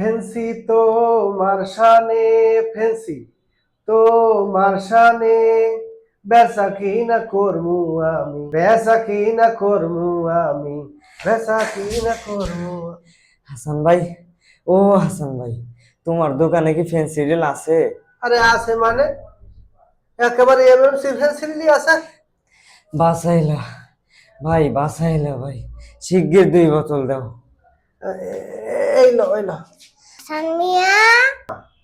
Fancy তো মারশানে fancy তো মারশানে বেসা কি না করমু আমি বেসা কি না করমু আমি বেসা কি না করমু হাসান ভাই ও হাসান ভাই তোমার দোকানে কি ফ্যান্সি রিল আছে? আরে আছে মানে? একেবারে এমএমসি ফেন্সিলি আছে? বাসাইলা ভাই বাসাইলা ভাই শিগগির দুই বোতল দাও। এই লো এই লো। হাসান মিয়া।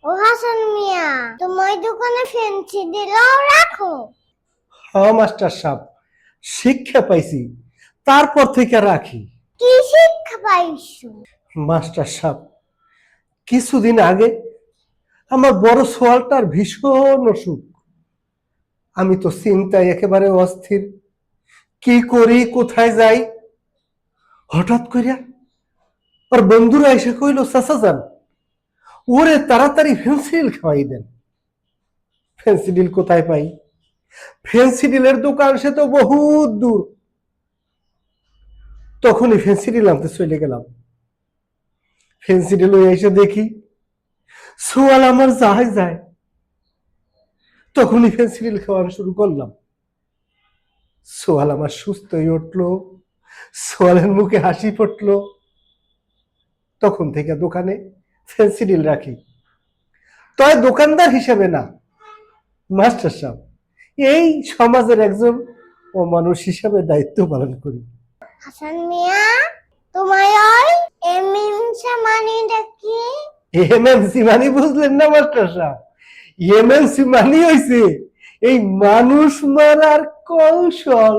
ও হাসান মিয়া তোমার দোকানে ফেন্সি দিলেও রাখো। হ্যাঁ মাস্টার সাহেব শিক্ষা পাইছি তারপর থেকে রাখি। কি শিক্ষা পাইছো? মাস্টার সাহেব কিছুদিন আগে আমার বড় সোয়ালটার ভীষণ অসুখ। আমি তো চিন্তায় একেবারে অস্থির। কি করি কোথায় যাই? হঠাৎ করিয়া আর বন্ধুরা এসে কইল চাচা যান। ওরে তাড়াতাড়ি ফেন্সিডিল খাওয়াই দেন। ফেন্সিডিল কোথায় পাই? ফেন্সিডিলের দোকান সে তো বহুত দূর। তখনই ফেন্সিডিল আনতে চলে গেলাম। ফেন্সিডিল এসে দেখি সোয়াল আমার যায় যায়। তখনই ফেন্সিডিল খাওয়ানো শুরু করলাম। সোয়াল আমার সুস্থ হয়ে উঠল। সোয়ালের মুখে হাসি ফুটলো। তখন থেকে দোকানে ফেন্সিডিল রাখি। তবে দোকানদার হিসেবে না মাস্টার সাহেব। এই সমাজের একজন ও মানুষ হিসাবে দায়িত্ব পালন করি। হাসান মিয়া তোমার ওই এমিনসা মানিটা কি? এমএনসি মানি বুঝলেন না মাস্টার সাহেব? এমএনসি মানি হইছে এই মানুষ মারার কৌশল।